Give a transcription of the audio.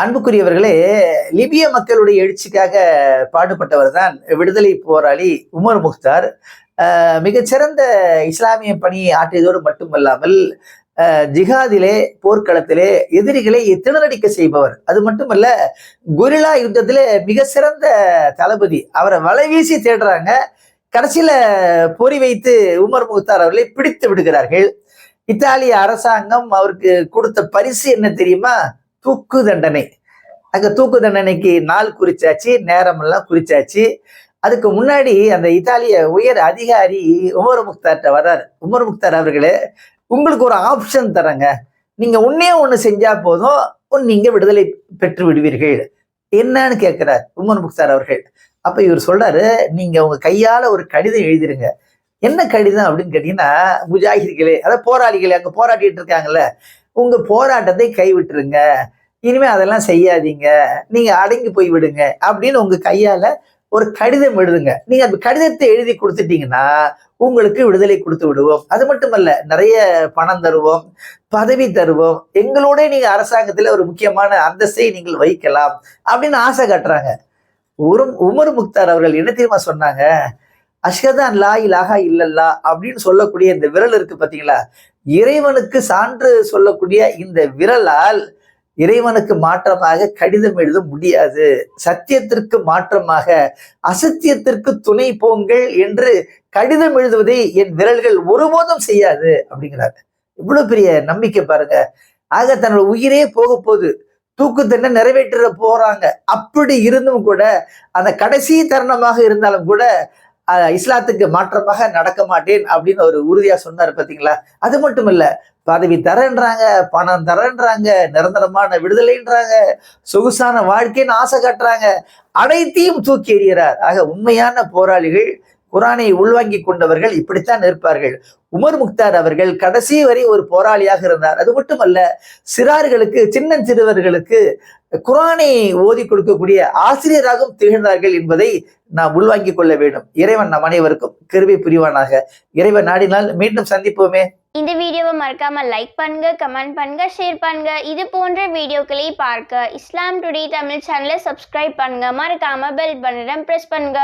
அன்புக்குரியவர்களே லிபிய மக்களுடைய எழுச்சிக்காக பாடுபட்டவர் தான் விடுதலை போராளி உமர் முக்தார். மிகச்சிறந்த இஸ்லாமிய பணியை ஆற்றியதோடு மட்டுமல்லாமல் ஜிஹாதிலே போர்க்களத்திலே எதிரிகளை திணறடிக்க செய்பவர். அது மட்டுமல்ல குரிலா யுத்தத்திலே மிக சிறந்த தளபதி. அவரை வலைவீசி தேடுறாங்க. கடைசியில பொறி வைத்து உமர் முக்தார் அவர்களை பிடித்து விடுகிறார்கள். இத்தாலிய அரசாங்கம் அவருக்கு கொடுத்த பரிசு என்ன தெரியுமா? தூக்கு தண்டனை. அங்க தூக்கு தண்டனைக்கு நாள் குறிச்சாச்சு நேரம் எல்லாம் குறிச்சாச்சு. அதுக்கு முன்னாடி அந்த இத்தாலிய உயர் அதிகாரி உமர் முக்தார்கிட்ட வர்றாரு. உமர் முக்தார் அவர்களே உங்களுக்கு ஒரு ஆப்ஷன் தரேங்க நீங்க ஒன்னே ஒண்ணு செஞ்சா போதும் உன் நீங்க விடுதலை பெற்று விடுவீர்கள். என்னன்னு கேட்கிறார் உமர் முக்தார் அவர்கள். அப்ப இவர் சொல்றாரு நீங்க உங்க கையால ஒரு கடிதம் எழுதிருங்க. என்ன கடிதம் அப்படின்னு கேட்டீங்கன்னா முஜாஹிர்களே அதாவது போராளிகளே அங்க போராடிட்டு இருக்காங்கல்ல உங்க போராட்டத்தை கைவிட்டுருங்க. இனிமே அதெல்லாம் செய்யாதீங்க. நீங்க அடங்கி போய் விடுங்க. அப்படின்னு உங்க கையால ஒரு கடிதம் எழுதுங்க. நீங்க அந்த கடிதத்தை எழுதி கொடுத்துட்டீங்கன்னா உங்களுக்கு விடுதலை கொடுத்து விடுவோம். அது மட்டுமல்ல நிறைய பணம் தருவோம் பதவி தருவோம். எங்களோட நீங்க அரசாங்கத்துல ஒரு முக்கியமான அந்தஸ்தை நீங்கள் வைக்கலாம் அப்படின்னு ஆசை காட்டுறாங்க. உரும் உமர் முக்தார் அவர்கள் என்ன தெரியுமா சொன்னாங்க? அஷ்கதான் லா இலாகா இல்லல்லா அப்படின்னு சொல்லக்கூடிய இந்த விரல் இருக்கு பாத்தீங்களா? இறைவனுக்கு சான்று சொல்லக்கூடிய இந்த விரலால் இறைவனுக்கு மாற்றமாக கடிதம் எழுத முடியாது. சத்தியத்திற்கு மாற்றமாக அசத்தியத்திற்கு துணை போங்கள் என்று கடிதம் எழுதுவதை என் விரல்கள் ஒருபோதும் செய்யாது அப்படிங்கிறார். இவ்வளவு பெரிய நம்பிக்கை பாருங்க. ஆக தன்னோட உயிரே போக போகுது. தூக்கு தண்டனை நிறைவேற்ற போறாங்க. அப்படி இருந்தும் கூட அந்த கடைசி தருணமாக இருந்தாலும் கூட அஹ், இஸ்லாத்துக்கு மாற்றமாக நடக்க மாட்டேன் அப்படின்னு ஒரு உறுதியா சொன்னார் பாத்தீங்களா? அது மட்டும் இல்ல பதவி தரேன்றாங்க பணம் தரேன்றாங்க நிரந்தரமான விடுதலைன்றாங்க சொகுசான வாழ்க்கைன்னு ஆசை காட்டுறாங்க. அனைத்தையும் தூக்கி எறிகிறார். ஆக உண்மையான போராளிகள் குரானை உள்வாங்கி கொண்டவர்கள் இப்படித்தான் இருப்பார்கள். உமர் முக்தார் அவர்கள் கடைசி வரை ஒரு போராளியாக இருந்தார். அது மட்டுமல்ல சிறார்களுக்கு சின்ன சிறுவர்களுக்கு குரானை ஓதி கொடுக்கக்கூடிய ஆசிரியராகவும் திகழ்ந்தார்கள் என்பதை நாம் உள்வாங்கிக் கொள்ள வேண்டும். இறைவன் நம் அனைவருக்கும் கிருவி புரிவானாக. இறைவன் நாடினால் மீண்டும் சந்திப்போமே. இந்த வீடியோவை மறக்காமல் லைக் பண்ணுங்க கமெண்ட் பண்ணுங்க ஷேர் பண்ணுங்க. இது போன்ற வீடியோக்களை பார்க்க இஸ்லாம் டுடே தமிழ் சேனலை சப்ஸ்கிரைப் பண்ணுங்க. மறக்காம பெல் பட்டனை பிரஸ் பண்ணுங்க.